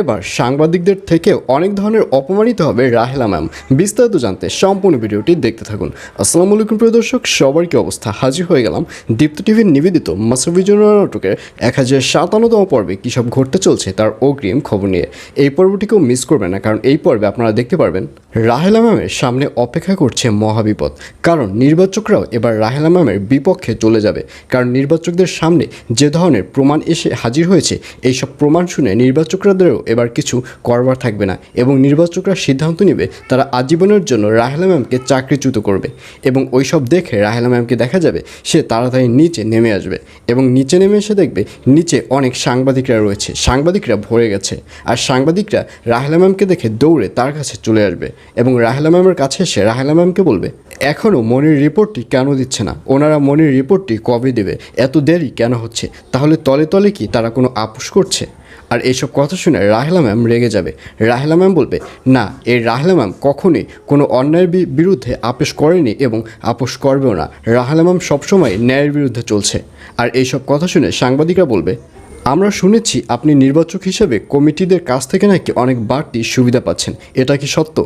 এবার সাংবাদিকদের থেকেও অনেক ধরনের অপমানিত হবে রাহেলা ম্যাম। বিস্তারিত জানতে সম্পূর্ণ ভিডিওটি দেখতে থাকুন। আসসালামু আলাইকুম প্রিয় দর্শক, সবার কি অবস্থা? হাজির হয়ে গেলাম দীপ্ত টিভির নিবেদিত মাসুবিজুর নাটকের এক হাজার সাতান্নতম পর্বে কী সব ঘটতে চলছে তার অগ্রিম খবর নিয়ে। এই পর্বটিকেও মিস করবেন না, কারণ এই পর্বে আপনারা দেখতে পারবেন রাহেলা ম্যামের সামনে অপেক্ষা করছে মহাবিপদ। কারণ নির্বাচকরাও এবার রাহেলা ম্যামের বিপক্ষে চলে যাবে। কারণ নির্বাচকদের সামনে যে ধরনের প্রমাণ এসে হাজির হয়েছে, এইসব প্রমাণ শুনে নির্বাচকরাদেরও এবার কিছু করবার থাকবে না এবং নির্বাচকরা সিদ্ধান্ত নেবে তারা আজীবনের জন্য রাহেলা ম্যামকে চাকরিচ্যুত করবে এবং ওইসব দেখে রাহেলা ম্যামকে দেখা যাবে সে তাড়াতাড়ি নিচে নেমে আসবে এবং নিচে নেমে এসে দেখবে নিচে অনেক সাংবাদিকরা রয়েছে। সাংবাদিকরা ভরে গেছে আর সাংবাদিকরা রাহেলা ম্যামকে দেখে দৌড়ে তার কাছে চলে আসবে এবং রাহেলা ম্যামের কাছে এসে রাহেলা ম্যামকে বলবে এখনও মনির রিপোর্টটি কেন দিচ্ছে না? ওনারা মনির রিপোর্টটি কবে দেবে? এত দেরি কেন হচ্ছে? তাহলে তলে তলে কি তারা কোনো আপোষ করছে? আর এইসব কথা শুনে রাহেলা ম্যাম রেগে যাবে। রাহেলা ম্যাম বলবে, না, এই রাহেলা ম্যাম কখনোই কোনো অন্যায়ের বিরুদ্ধে আপোষ করেনি এবং আপোষ করবেও না। রাহেলা ম্যাম সবসময় ন্যায়ের বিরুদ্ধে চলছে। আর এইসব কথা শুনে সাংবাদিকরা বলবে আমরা শুনেছি আপনি নির্বাচক হিসেবে কমিটিদের কাছ থেকে নাকি অনেক বাড়তি সুবিধা পাচ্ছেন, এটা কি সত্য?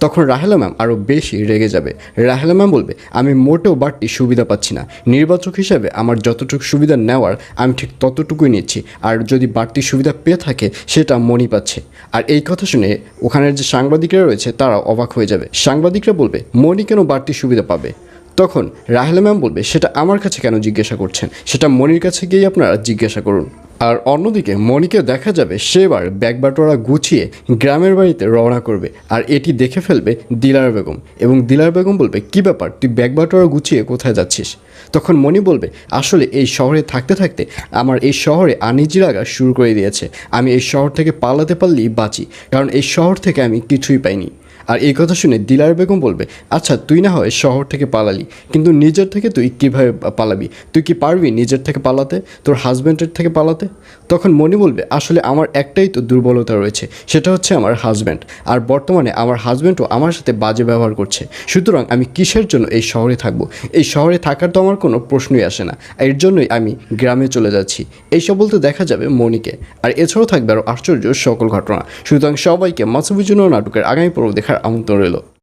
তখন রাহেলা ম্যাম আরও বেশি রেগে যাবে। রাহেলা ম্যাম বলবে, আমি মোটেও বাড়তি সুবিধা পাচ্ছি না। নির্বাচক হিসেবে আমার যতটুকু সুবিধা নেওয়ার, আমি ঠিক ততটুকুই নিচ্ছি। আর যদি বাড়তি সুবিধা পেয়ে থাকে, সেটা মনি পাচ্ছে। আর এই কথা শুনে ওখানের যে সাংবাদিকরা রয়েছে, তারা অবাক হয়ে যাবে। সাংবাদিকরা বলবে মনি কেন বাড়তি সুবিধা পাবে? তখন রাহেলা ম্যাম বলবে, সেটা আমার কাছে কেন জিজ্ঞাসা করছেন? সেটা মনির কাছে গিয়েই আপনারা জিজ্ঞাসা করুন। আর অন্যদিকে মনিকে দেখা যাবে সেবার ব্যাগ বাটোয়ারা গুছিয়ে গ্রামের বাড়িতে রওনা করবে আর এটি দেখে ফেলবে দিলার বেগম। এবং দিলার বেগম বলবে, কি ব্যাপার? তুই ব্যাগ বাটোয়ারা গুছিয়ে কোথায় যাচ্ছিস? তখন মনি বলবে, আসলে এই শহরে থাকতে থাকতে আমার এই শহরে আনিজি লাগা শুরু করে দিয়েছে। আমি এই শহর থেকে পালাতে পারলেই বাঁচি, কারণ এই শহর থেকে আমি কিছুই পাইনি। আর এই কথা শুনে দিলার বেগম বলবে আচ্ছা তুই না হয় শহর থেকে পালালি, কিন্তু নিজের থেকে তুই কীভাবে পালাবি? তুই কি পারবি নিজের থেকে পালাতে, তোর হাজব্যান্ডের থেকে পালাতে? তখন মনি বলবে, আসলে আমার একটাই তো দুর্বলতা রয়েছে, সেটা হচ্ছে আমার হাজব্যান্ড আর বর্তমানে আমার হাজব্যান্ডও আমার সাথে বাজে ব্যবহার করছে। সুতরাং আমি কিসের জন্য এই শহরে থাকব? এই শহরে থাকার তো আমার কোনো প্রশ্নই আসে না এর জন্যই আমি গ্রামে চলে যাচ্ছি। এইসব বলতে দেখা যাবে মনিকে আর এছাড়াও থাকবে আরও আশ্চর্য সকল ঘটনা। সুতরাং সবাইকে মাসুবিজুনো নাটকের আগামী পর্ব দেখার a un torero.